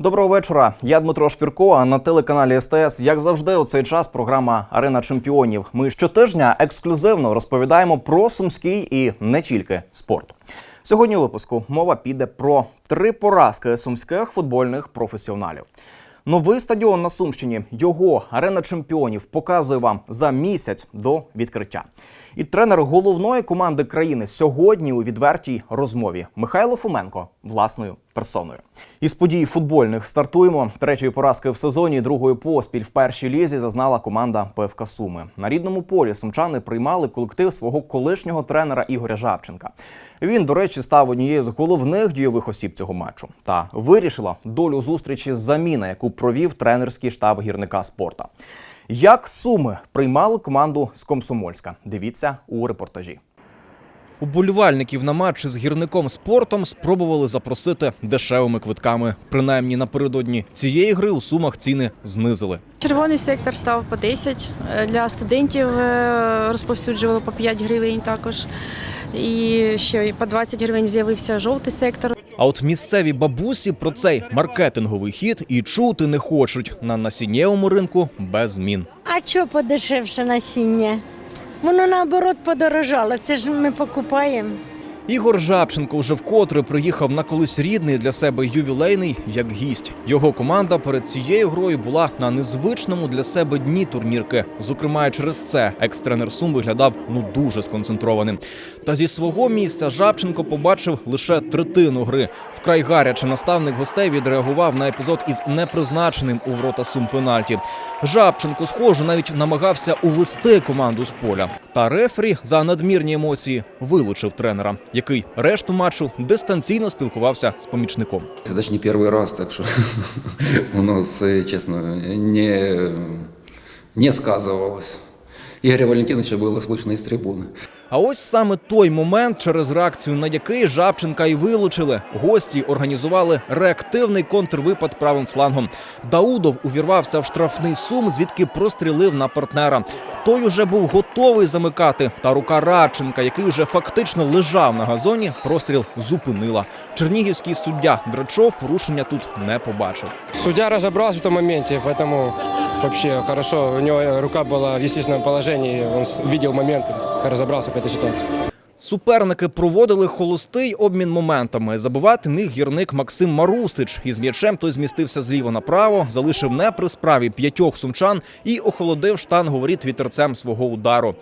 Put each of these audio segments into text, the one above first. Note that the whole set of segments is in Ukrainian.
Доброго вечора. Я Дмитро Шпірко. А на телеканалі СТС, як завжди, у цей час програма Арена чемпіонів. Ми щотижня ексклюзивно розповідаємо про сумський і не тільки спорт. Сьогодні у випуску мова піде про три поразки сумських футбольних професіоналів. Новий стадіон на Сумщині, його арена чемпіонів показує вам за місяць до відкриття. І тренер головної команди країни сьогодні у відвертій розмові Михайло Фоменко власною персоною. Із подій футбольних стартуємо. Третьої поразки в сезоні, другої поспіль в першій лізі зазнала команда ПФК Суми. На рідному полі сумчани приймали колектив свого колишнього тренера Ігоря Жабченка. Він, до речі, став однією з головних дійових осіб цього матчу та вирішила долю зустрічі заміна, яку провів тренерський штаб гірника спорта. Як суми приймали команду з Комсомольська? Дивіться у репортажі. Уболівальників на матчі з гірником спортом спробували запросити дешевими квитками. Принаймні напередодні цієї гри у сумах ціни знизили. Червоний сектор став по 10, е, для студентів е, розповсюджували по 5 гривень також. І ще й по 20 гривень з'явився жовтий сектор. А от місцеві бабусі про цей маркетинговий хід і чути не хочуть на насіннєвому ринку без змін. А що подешевше насіння? Воно наоборот подорожало. Це ж ми покупаємо. Ігор Жабченко вже вкотре приїхав на колись рідний для себе ювілейний як гість. Його команда перед цією грою була на незвичному для себе дні турнірки. Зокрема, через це екс-тренер Сум виглядав ну дуже сконцентрованим. Та зі свого місця Жабченко побачив лише третину гри. Вкрай гаряче наставник гостей відреагував на епізод із непризначеним у ворота Сум пенальті. Жабченко, схоже, навіть намагався увести команду з поля. Та рефері за надмірні емоції вилучив тренера, який решту матчу дистанційно спілкувався з помічником. Это даже не первый раз, так что у нас, э, честно, не, не сказывалось. Игоря Валентиновича было слышно из трибуны. А ось саме той момент, через реакцію на який Жабченка і вилучили. Гості організували реактивний контрвипад правим флангом. Даудов увірвався в штрафний сум, звідки прострілив на партнера. Той уже був готовий замикати. Та рука Радченка, який уже фактично лежав на газоні, простріл зупинила. Чернігівський суддя Драчов порушення тут не побачив. Судья разобрался в том моменте, поэтому вообще хорошо. У него рука была в естественном положении, он видел момент, разобрался в этой ситуации. Суперники проводили холостий обмін моментами. Забивати міг гірник Максим Марусич. Із м'ячем той змістився зліво направо, залишив не при справі п'ятьох сумчан і охолодив штангу воріт вітерцем свого удару.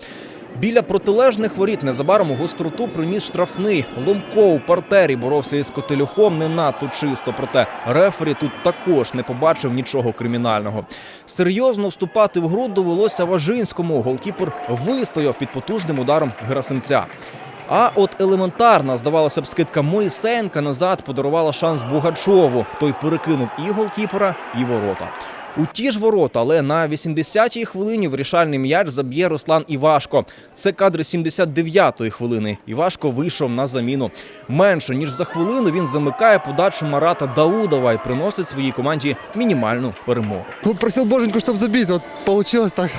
Біля протилежних воріт незабаром гостроту приніс штрафний. Ломко у партері боровся із Котелюхом не надто чисто. Проте рефері тут також не побачив нічого кримінального. Серйозно вступати в гру довелося Важинському. Голкіпер вистояв під потужним ударом Герасимця. А от елементарна, здавалося б, скидка Моїсенка назад подарувала шанс Бугачову. Той перекинув і голкіпера, і ворота. У ті ж ворота, але на 80-й хвилині вирішальний м'яч заб'є Руслан Івашко. Це кадри 79-ї хвилини. Івашко вийшов на заміну. Менше ніж за хвилину він замикає подачу Марата Даудова і приносить своїй команді мінімальну перемогу. Ну, просил Боженьку, чтобы забить. Вот получилось так.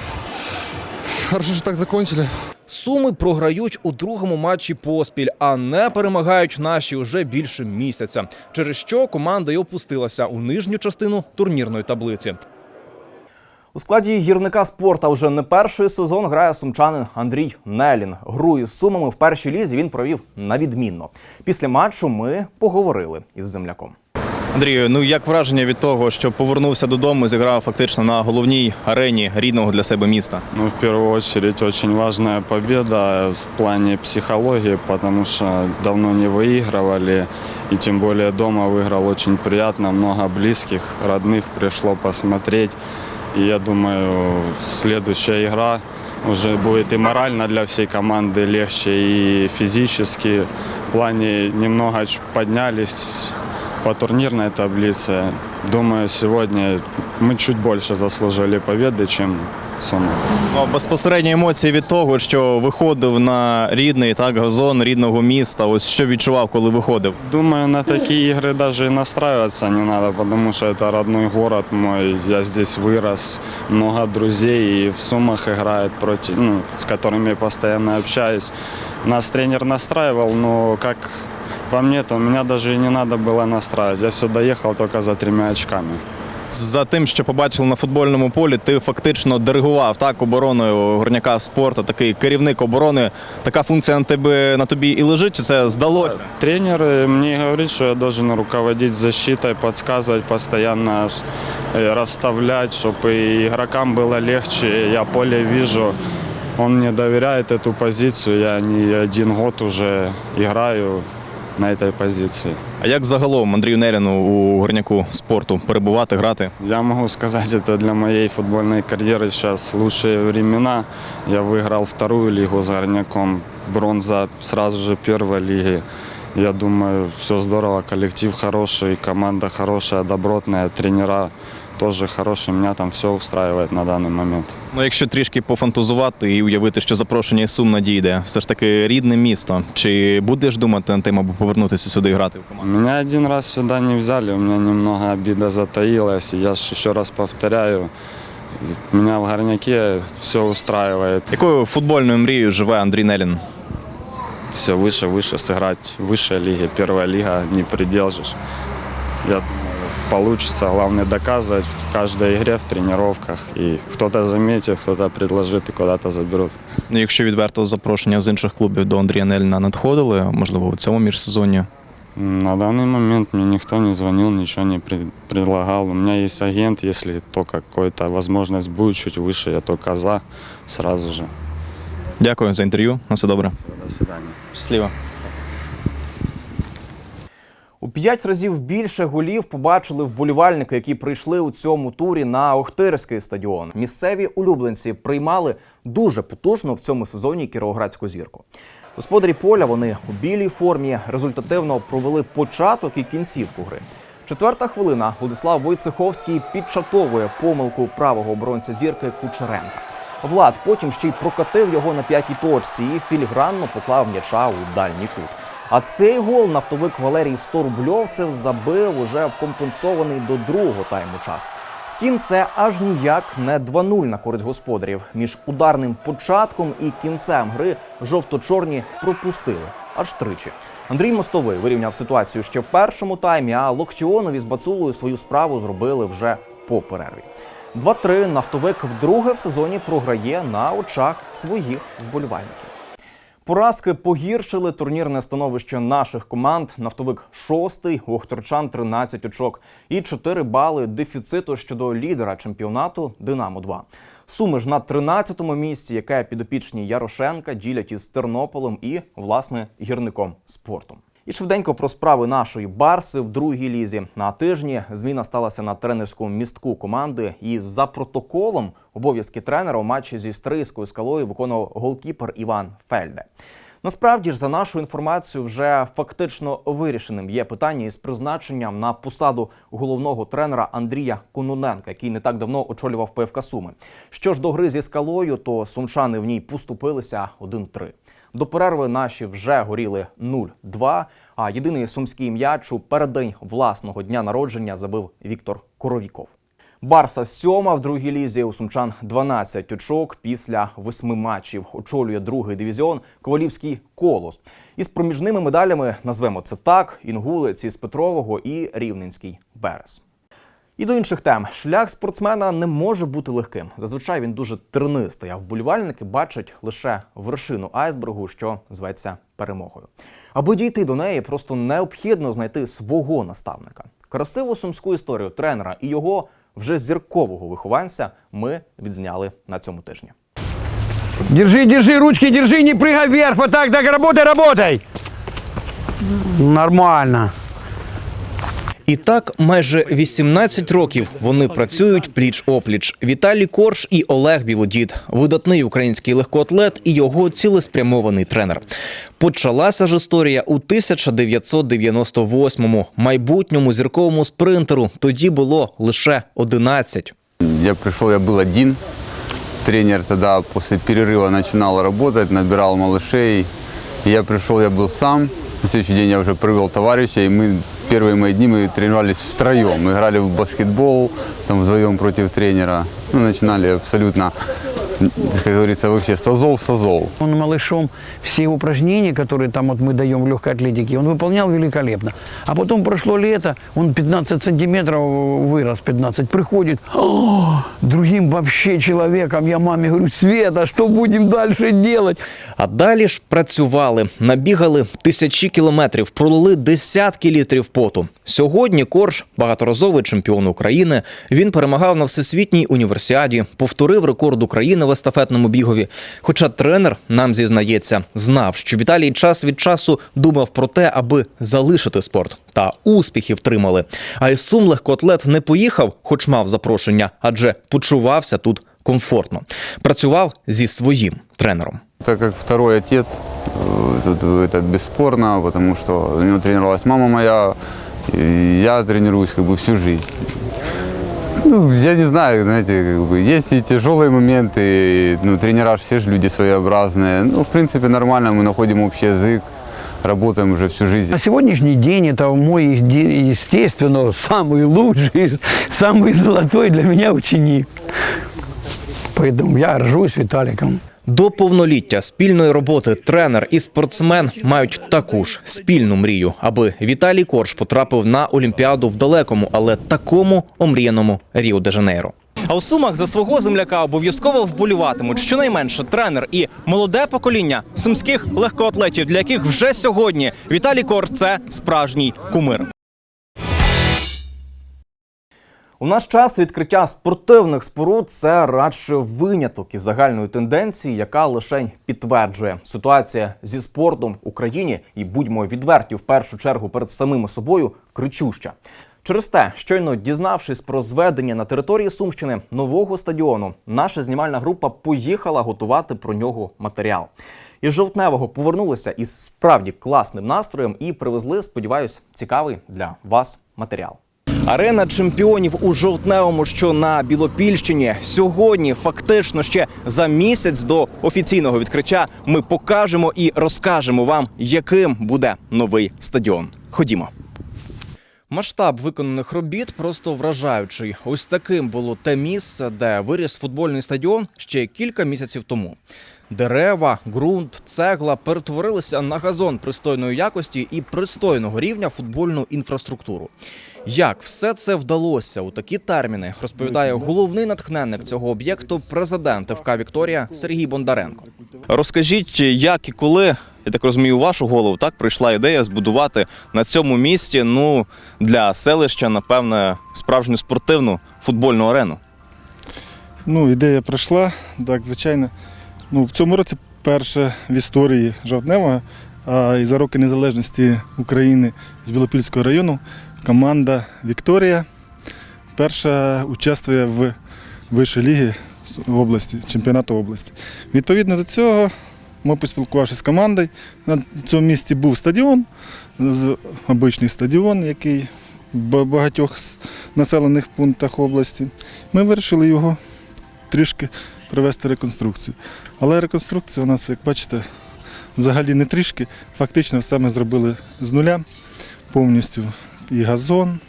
Хорошо, что так закончили. Суми програють у другому матчі поспіль, а не перемагають наші уже більше місяця. Через що команда й опустилася у нижню частину турнірної таблиці. У складі гірника спорта вже не перший сезон грає сумчанин Андрій Нелін. Гру із сумами в першій лізі він провів на відмінно. Після матчу ми поговорили із земляком. Андрію, ну як враження від того, що повернувся додому і зіграв фактично на головній арені рідного для себе міста? Ну, в первую очередь, очень важная победа в плане психологии, потому что давно не выигрывали, и тем более дома выиграл очень приятно, много близких, родных пришло посмотреть. И я думаю, следующая игра уже будет и морально для всей команды легче, и физически. В плане немного ч- поднялись по турнирной таблице. Думаю, сегодня мы чуть больше заслужили победы, чем Сума. Ну, безпосередньо емоції від того, що виходив на рідний так газон рідного міста. Ось що відчував, коли виходив. Думаю, на такие игры даже и настраиваться не надо, потому что это родной город мой. Я здесь вырос, много друзей и в Сумах играет против, ну, с которыми я постоянно общаюсь. Нас тренер настраивал, но как по мне, то меня даже и не надо было настраивать. Я сюда ехал только за тремя очками. За тим, що побачили на футбольному полі, ти фактично диригував так обороною горняка спорту, такий керівник оборони. Така функція на тебе на тобі і лежить, чи це здалося? Тренер э, мне говорит, что я должен руководить защитой, подсказывать постоянно, э, расставлять, чтобы игрокам было легче. Я поле вижу, он мне доверяет эту позицию. Я не один год уже играю на этой позиции. А як загалом Андрію Неріну у горняку спорту перебувати, грати? Я могу сказать, это для моей футбольной карьеры сейчас лучшие времена. Я выиграл вторую лигу с Горняком, бронза сразу же первой лиги. Я думаю, все здорово, коллектив хороший, команда хорошая, добротная, тренера тоже хорошие. Меня там все устраивает на данный момент. Ну, якщо трішки пофантазувати і уявити, що запрошення із Сум надійде, все ж таки рідне місто. Чи будеш думати над тим, аби повернутися сюди і грати в команду? Меня один раз сюда не взяли, у меня немного обида затаилась. Я ж еще раз повторяю, меня в Горняке все устраивает. Якою футбольною мрією живе Андрій Нелін? все выше, выше сыграть в высшей лиге. Первая лига не предел же. Я думаю, получится. Главное доказывать в каждой игре, в тренировках. И кто-то заметит, кто-то предложит и куда-то заберут. Ну, якщо відверто запрошення з інших клубів до Андрія Неліна надходили, можливо, у цьому міжсезонні. На данный момент мне никто не звонил, ничего не пред- предлагал. У меня есть агент, если только какая-то возможность будет чуть выше, я только за сразу же. Дякую за інтерв'ю. На все добре. До свидания. Щасливо. У п'ять разів більше голів побачили вболівальники, які прийшли у цьому турі на Охтирський стадіон. Місцеві улюбленці приймали дуже потужно в цьому сезоні кіровоградську зірку. Господарі поля вони у білій формі результативно провели початок і кінцівку гри. Четверта хвилина Владислав Войцеховський підчатовує помилку правого оборонця зірки Кучеренка. Влад потім ще й прокатив його на п'ятій точці і філігранно поклав м'яча у дальній кут. А цей гол нафтовик Валерій Сторубльовцев забив уже в компенсований до другого тайму час. Втім, це аж ніяк не 2-0 на користь господарів. Між ударним початком і кінцем гри жовто-чорні пропустили аж тричі. Андрій Мостовий вирівняв ситуацію ще в першому таймі, а Локтіонові з Бацулою свою справу зробили вже по перерві. 2-3 нафтовик вдруге в сезоні програє на очах своїх вболівальників. Поразки погіршили турнірне становище наших команд. Нафтовик шостий, Охторчан 13 очок і 4 бали дефіциту щодо лідера чемпіонату Динамо 2 Суми ж на 13-му місці, яке підопічні Ярошенка ділять із Тернополем і власне гірником спортом. І швиденько про справи нашої Барси в другій лізі. На тижні зміна сталася на тренерському містку команди. І за протоколом обов'язки тренера у матчі зі стрийською скалою виконував голкіпер Іван Фельде. Насправді ж, за нашу інформацію, вже фактично вирішеним є питання із призначенням на посаду головного тренера Андрія Кононенка, який не так давно очолював ПФК Суми. Що ж до гри зі скалою, то сумчани в ній поступилися 1-3. До перерви наші вже горіли 0-2, А єдиний сумський м'яч у переддень власного дня народження забив Віктор Коровіков. Барса сьома в другій лізі у сумчан 12 очок після восьми матчів. Очолює другий дивізіон Ковалівський колос. Із проміжними медалями назвемо це так: інгулець із Петрового і Рівненський Берез. І до інших тем шлях спортсмена не може бути легким. Зазвичай він дуже тернистий, а вболівальники бачать лише вершину айсбергу, що зветься перемогою. Аби дійти до неї, просто необхідно знайти свого наставника. Красиву сумську історію тренера і його вже зіркового вихованця ми відзняли на цьому тижні. Держи, держи, ручки держи, не прыгай вверх, вот так, так, работай, работай. Нормально. І так майже 18 років вони працюють пліч опліч. Віталій Корж і Олег Білодід, видатний український легкоатлет і його цілеспрямований тренер. Почалася ж історія у 1998-му, майбутньому зірковому спринтеру. Тоді було лише 11. Я пришел, я был один. Тренер тогда после перерыва начинал работать, набирал малышей. И я пришел, я был сам. На следующий день я уже привел товарища, и мы первые мои дни мы тренировались втроем. Мы играли в баскетбол, там вдвоем против тренера. Ну, начинали абсолютно как говорится, вообще созов созов. Он малышом все упражнения, которые там вот мы даем в легкой атлетике, он выполнял великолепно. А потом прошло лето, он 15 сантиметров вырос, 15, приходит «О, другим вообще человеком. Я маме говорю, Света, что будем дальше делать? А далі ж працювали, набігали тисячі кілометрів, пролили десятки літрів поту. Сьогодні Корж багаторазовий чемпіон України. Він перемагав на всесвітній універсіаді, повторив рекорд України в естафетному бігові. Хоча тренер нам зізнається, знав, що Віталій час від часу думав про те, аби залишити спорт. Та успіхів тримали. А із Сум легкоатлет не поїхав, хоч мав запрошення, адже почувався тут комфортно. Працював зі своїм тренером. Так как второй отец, э, тут это бесспорно, потому что у него тренировалась мама моя, и я тренируюсь как бы всю жизнь. Ну, я не знаю, знаете, как бы, есть и тяжелые моменты, ну, тренера все же люди своеобразные. Ну, в принципе, нормально, мы находим общий язык, работаем уже всю жизнь. На сегодняшний день это мой, есте- естественно, самый лучший, самый золотой для меня ученик. Поэтому я ржусь Виталиком. До повноліття спільної роботи тренер і спортсмен мають таку ж спільну мрію, аби Віталій Корж потрапив на Олімпіаду в далекому, але такому омріяному Ріо де Жанейро. А у сумах за свого земляка обов'язково вболіватимуть щонайменше тренер і молоде покоління сумських легкоатлетів, для яких вже сьогодні Віталій Корж – це справжній кумир. У наш час відкриття спортивних споруд це радше виняток із загальної тенденції, яка лише підтверджує ситуація зі спортом в Україні і будьмо відверті в першу чергу перед самими собою кричуща. Через те, щойно дізнавшись про зведення на території Сумщини нового стадіону, наша знімальна група поїхала готувати про нього матеріал. Із жовтневого повернулися із справді класним настроєм і привезли, сподіваюсь, цікавий для вас матеріал. Арена чемпіонів у жовтневому, що на Білопільщині. Сьогодні, фактично, ще за місяць до офіційного відкриття, ми покажемо і розкажемо вам, яким буде новий стадіон. Ходімо. Масштаб виконаних робіт просто вражаючий. Ось таким було те місце, де виріс футбольний стадіон ще кілька місяців тому. Дерева, ґрунт, цегла перетворилися на газон пристойної якості і пристойного рівня футбольну інфраструктуру. Як все це вдалося у такі терміни, розповідає головний натхненник цього об'єкту, президент ФК Вікторія Сергій Бондаренко. Розкажіть, як і коли, я так розумію, у вашу голову так прийшла ідея збудувати на цьому місці ну для селища, напевне, справжню спортивну футбольну арену. Ну, ідея пройшла, так, звичайно. Ну, в цьому році перше в історії Жовтневого, а і за роки незалежності України з Білопільського району команда Вікторія перша участвує в вищій лігі області, чемпіонату області. Відповідно до цього, ми поспілкувавшися з командою. На цьому місці був стадіон, обичний стадіон, який в багатьох населених пунктах області. Ми вирішили його трішки провести реконструкцію. Але реконструкція у нас, як бачите, взагалі не трішки. Фактично все ми зробили з нуля повністю. І газон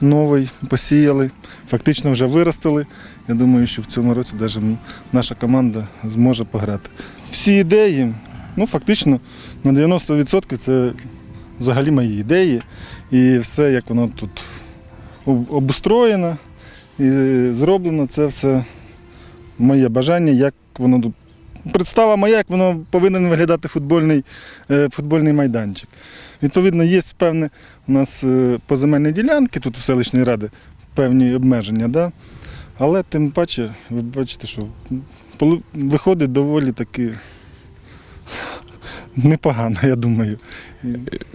новий посіяли, фактично вже виростили. Я думаю, що в цьому році навіть наша команда зможе пограти. Всі ідеї, ну фактично на 90% це взагалі мої ідеї. І все, як воно тут об- обустроєно і зроблено, це все моє бажання, як воно. Представа моя, як воно повинен виглядати футбольний, е, футбольний майданчик. Відповідно, є певне у нас е, поземельні ділянки тут у селищній ради, певні обмеження, да? але тим паче, ви бачите, що виходить доволі таки непогано, я думаю.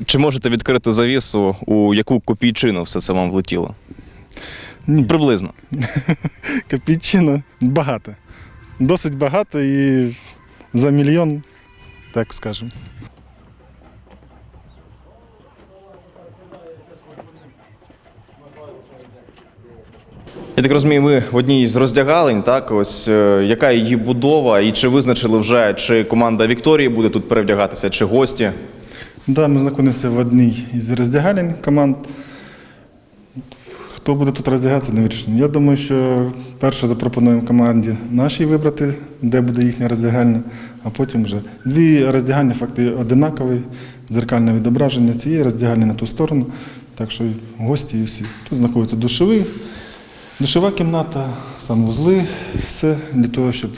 Чи можете відкрити завісу, у яку копійчину все це вам влетіло? Ні. Приблизно. Копійчина багато. Досить багато і за мільйон, так скажемо. Я так розумію, ми в одній з роздягалень, так ось е, яка її будова, і чи визначили вже, чи команда Вікторії буде тут перевдягатися, чи гості? Да, ми знаходимося в одній із роздягалень команд. Хто буде тут роздягатися, не вирішено. Я думаю, що перше запропонуємо команді нашій вибрати, де буде їхня роздягальня, а потім вже дві роздягальні факти одинакові, дзеркальне відображення цієї роздягальні на ту сторону. Так що гості і всі. Тут знаходиться душовий, душова кімната, санвузли, все для того, щоб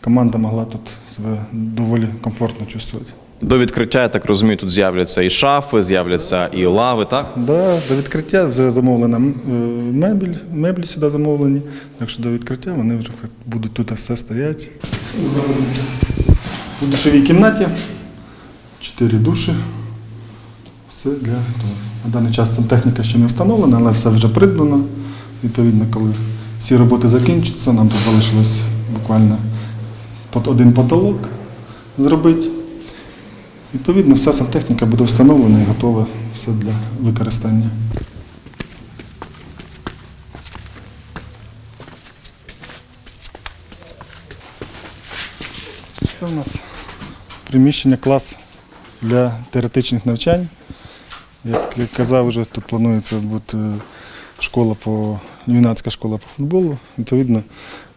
команда могла тут себе доволі комфортно чувствувати. До відкриття, я так розумію, тут з'являться і шафи, з'являться і лави, так? Да, до відкриття вже замовлена е, мебель, меблі сюди замовлені. Так що до відкриття вони вже будуть тут все стоять. Знаходиться у душовій кімнаті. Чотири душі. Все для того. На даний час там техніка ще не встановлена, але все вже придбано. Відповідно, коли всі роботи закінчаться, нам тут залишилось буквально один потолок зробити. Відповідно, вся сантехніка буде встановлена і готова все для використання. Це у нас приміщення клас для теоретичних навчань. Як я казав, вже тут планується бути школа по юнацька школа по футболу. Відповідно,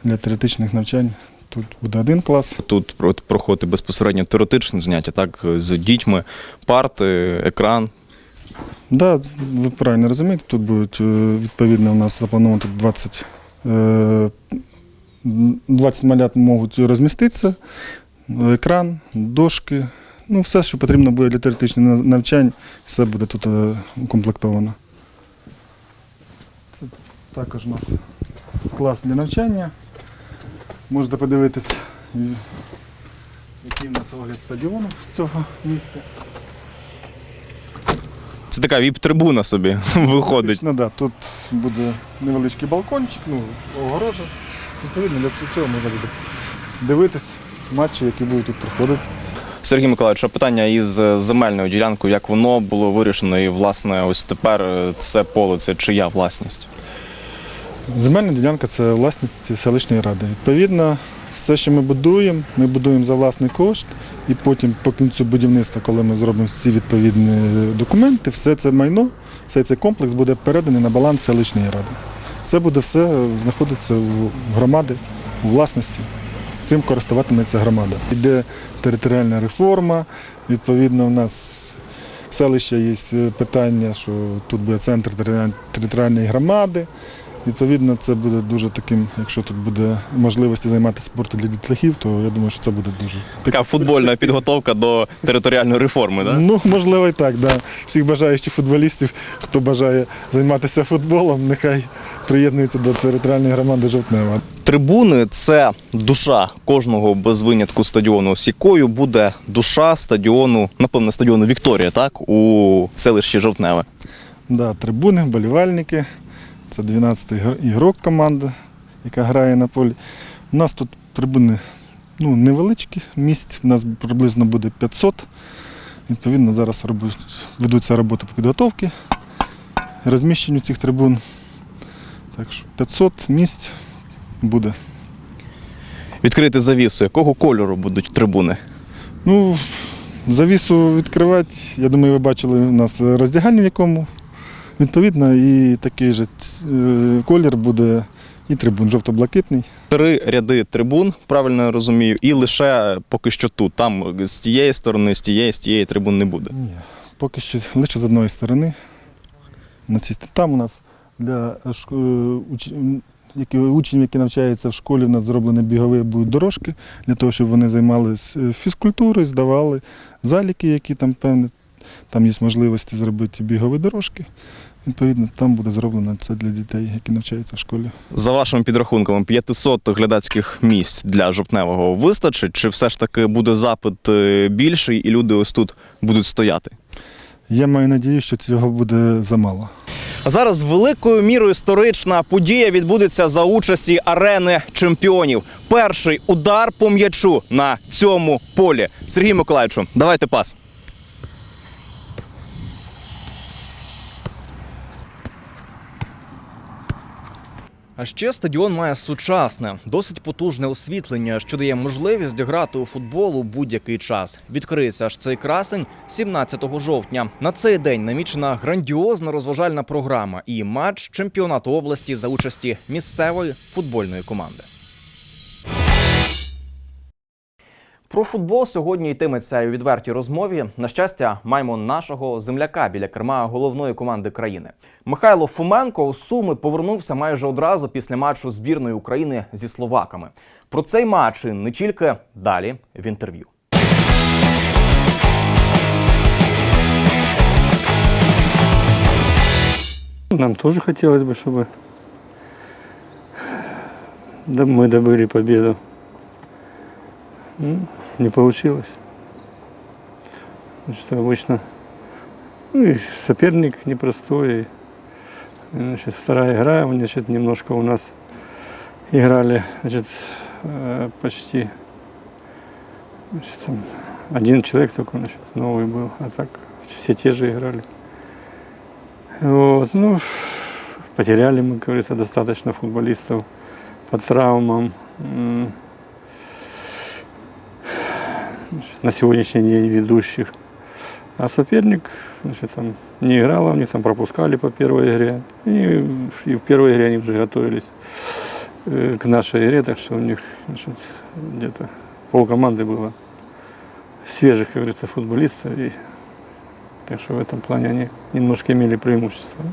для теоретичних навчань тут буде один клас. Тут про- проходити безпосередньо теоретичні заняття, так, з дітьми, парти, екран. Так, да, ви правильно розумієте, тут будуть е, відповідно у нас заплановано 20, е, 20 малят можуть розміститися, екран, дошки, ну все, що потрібно буде для теоретичних нав- навчань, все буде тут е, укомплектовано. Це також у нас клас для навчання. Можете подивитися, який у нас огляд стадіону з цього місця. Це така віп-трибуна собі виходить. Ну, да, тут буде невеличкий балкончик, ну, огорожа. Відповідно, для цього можна буде дивитись матчі, які будуть тут проходити. Сергій Миколаївич, а питання із е, земельною ділянкою, як воно було вирішено, і власне ось тепер е, це поле, це чия власність? Земельна ділянка це власність селищної ради. Відповідно, все, що ми будуємо, ми будуємо за власний кошт, і потім по кінцю будівництва, коли ми зробимо всі відповідні документи, все це майно, все цей комплекс буде переданий на баланс селищної ради. Це буде все знаходитися в громади, у власності. Цим користуватиметься громада. Йде територіальна реформа. Відповідно, у нас в селищі є питання, що тут буде центр територіальної громади. Відповідно, це буде дуже таким, якщо тут буде можливості займатися спортом для дітлахів, то я думаю, що це буде дуже Така футбольна підготовка до територіальної реформи, так? Ну, можливо, і так, да. Всіх бажаючих футболістів, хто бажає займатися футболом, нехай приєднується до територіальної громади Жовтнева. Трибуни це душа кожного без винятку стадіону. З якою буде душа стадіону, напевно, стадіону Вікторія, так, у селищі Жовтневе. Да, трибуни, болівальники. Це 12-й ігрок команда, яка грає на полі. У нас тут трибуни ну, невеличкі, місць у нас приблизно буде 500. Відповідно, зараз ведуться роботи по підготовці, розміщенню цих трибун. Так що 500 місць буде. Відкрити завісу, якого кольору будуть трибуни? Ну, завісу відкривати, я думаю, ви бачили у нас роздягальня, в якому відповідно і такий же е, колір буде і трибун жовто-блакитний. Три ряди трибун, правильно я розумію, і лише поки що тут. Там з тієї сторони, з тієї, з тієї трибун не буде. Ні, поки що лише з одної сторони. На цій Там у нас для е, учнів, які навчаються в школі, у нас зроблені бігові будуть дорожки для того, щоб вони займалися фізкультурою, здавали заліки, які там певні. Там є можливості зробити бігові дорожки. Відповідно, там буде зроблено це для дітей, які навчаються в школі. За вашими підрахунками, 500 глядацьких місць для жовтневого вистачить, чи все ж таки буде запит е, більший, і люди ось тут будуть стояти? Я маю надію, що цього буде замало. Зараз великою мірою історична подія відбудеться за участі арени чемпіонів. Перший удар по м'ячу на цьому полі. Сергій Миколаївичу, давайте пас. А ще стадіон має сучасне, досить потужне освітлення, що дає можливість грати у футбол у будь-який час. Відкриється аж цей красень 17 жовтня. На цей день намічена грандіозна розважальна програма і матч чемпіонату області за участі місцевої футбольної команди. Про футбол сьогодні йтиметься і у відвертій розмові. На щастя, маємо нашого земляка біля керма головної команди країни. Михайло Фоменко у Суми повернувся майже одразу після матчу збірної України зі словаками. Про цей матч і не тільки далі в інтерв'ю. Нам тоже хотелось бы, чтобы да, мы добыли победу. Ну, Не получилось. Значит, обычно ну, и соперник непростой. и, Значит, вторая игра, значит, немножко у нас играли, значит, э, почти значит, один человек только значит, новый был, а так все те же играли. Вот, ну, потеряли мы, как говорится, достаточно футболистов по травмам. На сегодняшний день ведущих. А соперник, значит, там не играл, они там пропускали по первой игре. И, и в первой игре они уже готовились э, к нашей игре, так что у них значит, где-то пол команды было свежих, как говорится, футболистов. И так что в этом плане они немножко имели преимущество.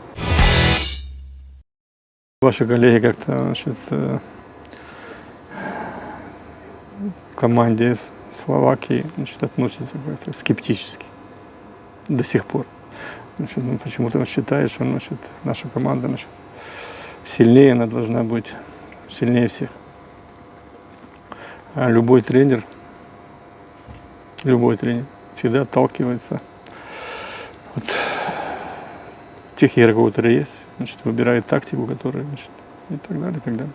Ваши коллеги как-то значит, э, в команде Словакии значит, относятся как-то скептически до сих пор. Значит, ну, почему-то считает, что значит, наша команда значит, сильнее, она должна быть сильнее всех. А любой тренер, любой тренер всегда отталкивается от тех игроков, которые есть, значит, выбирает тактику, которая, значит, и так далее, и так далее.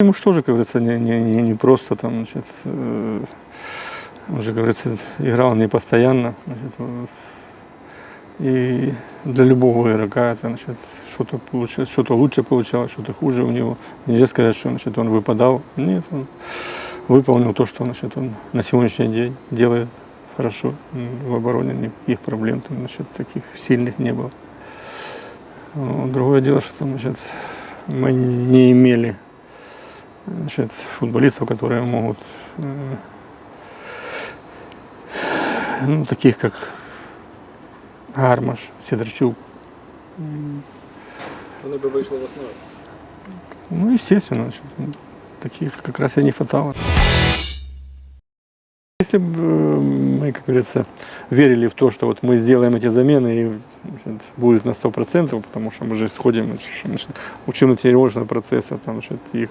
Ему же тоже, как говорится, не, не, не, не просто там, значит, э, он же, говорится, играл не постоянно. Значит, и для любого игрока это, значит, что-то получилось, что-то лучше получалось, что-то хуже у него. Нельзя сказать, что, значит, он выпадал. Нет, он выполнил то, что, значит, он на сегодняшний день делает хорошо. В обороне никаких проблем, там, значит, таких сильных не было. Другое дело, что там, значит, мы не имели значит, футболистов, которые могут, ну, таких как Гармаш, Сидорчук. Вони бы вышли в основу. Ну, естественно, значит, таких как раз и не хватало. Если бы э, мы, как говорится, верили в то, что вот мы сделаем эти замены и значит, будет на 100%, потому что мы же исходим из значит, учебно-тренировочного процесса, там, значит, их,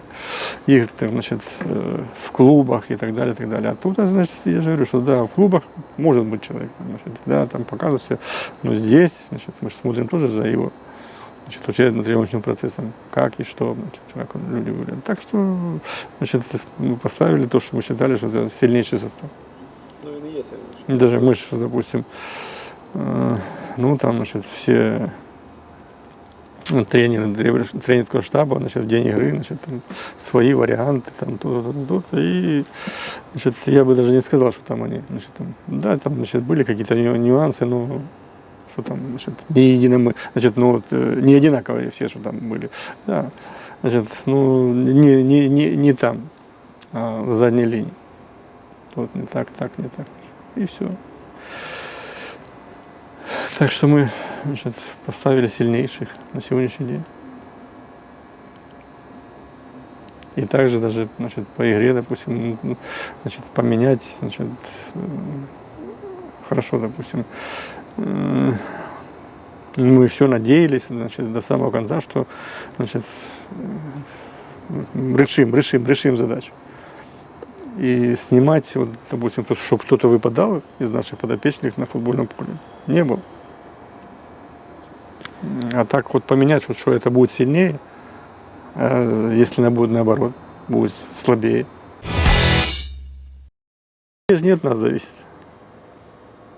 их там, значит, э, в клубах и так далее, и так далее. А тут, значит, я же говорю, что да, в клубах может быть человек, значит, да, там показывают себя, но здесь, значит, мы же смотрим тоже за его значит, учебно-тренировочным процессом, как и что, значит, как люди говорят. Так что, значит, мы поставили то, что мы считали, что это сильнейший состав. Ну він і є сильніший. Даже мы, ж, допустим, э, ну, там, значит, все ну, тренеры тренер- тренерского штаба, значит, в день игры, значит, там, свои варианты, там, то, то, то, то, и, значит, я бы даже не сказал, что там они, значит, там, да, там, значит, были какие-то ню- нюансы, но что там, значит, не едино значит, ну, вот, э, не одинаковые все, что там были, да, значит, ну, не, не, не, не там, а в задней линии. Вот не так, так, не так. И все. Так что мы значит, поставили сильнейших на сегодняшний день. И также даже значит, по игре, допустим, ну, значит, поменять, значит, э, хорошо, допустим, мы все надеялись значит, до самого конца, что значит, э, решим, решим, решим задачу. И снимать, вот, допустим, чтобы кто-то выпадал из наших подопечных на футбольном поле, не было. А так вот поменять, вот, что это будет сильнее, а если она будет наоборот, будет слабее. Не от нас зависит.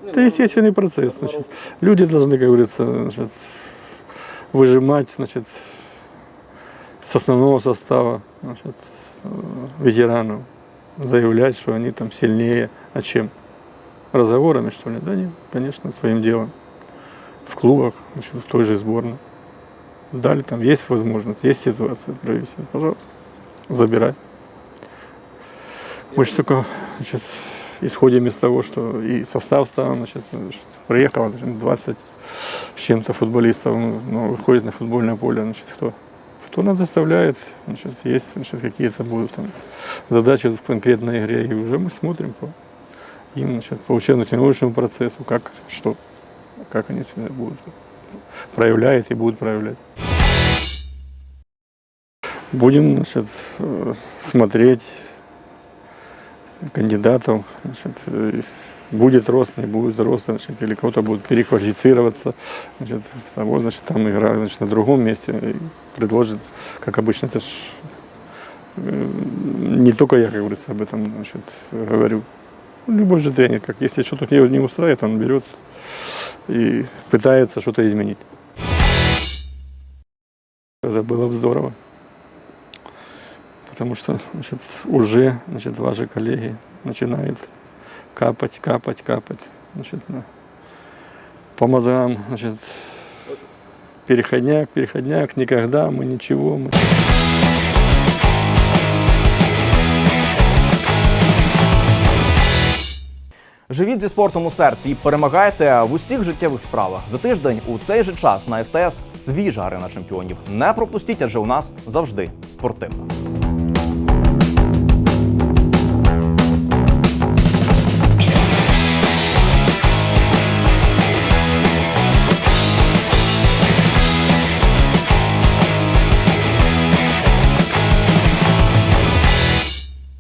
Это естественный процесс. Значит. Люди должны, как говорится, значит, выжимать, значит, с основного состава, значит, э, ветеранов, заявлять, что они там сильнее, а чем? Разговорами, что ли? Да нет, конечно, своим делом. В клубах, значит, в той же сборной. Дали там, есть возможность, есть ситуация, проявить, пожалуйста, забирай. Мы же только значит, исходим из того, что и состав стал, значит, значит, приехало значит, 20 с чем-то футболистов, ну, выходит на футбольное поле, значит, кто? Кто нас заставляет, значит, есть значит, какие-то будут там задачи в конкретной игре, и уже мы смотрим по им, значит, по учебно-тренировочному процессу, как, что, как они себя будут проявляют и будут проявлять. Будем значит, э, смотреть кандидатов, значит, э, будет рост, не будет роста, значит, или кого-то будет переквалифицироваться, значит, того, значит, там игра значит, на другом месте и предложит, как обычно, это ж э, не только я, как говорится, об этом значит, говорю. Любой же тренер, как если что-то его не устраивает, он берет и пытается что-то изменить. Это было бы здорово. Потому что значит, уже значит, ваши коллеги начинают капать, капать, капать. Значит, на- по мозгам, значит, переходняк, переходняк, никогда мы ничего. Мы... Живіть зі спортом у серці і перемагайте в усіх життєвих справах. За тиждень у цей же час на СТС свіжа арена чемпіонів. Не пропустіть, адже у нас завжди спортивно.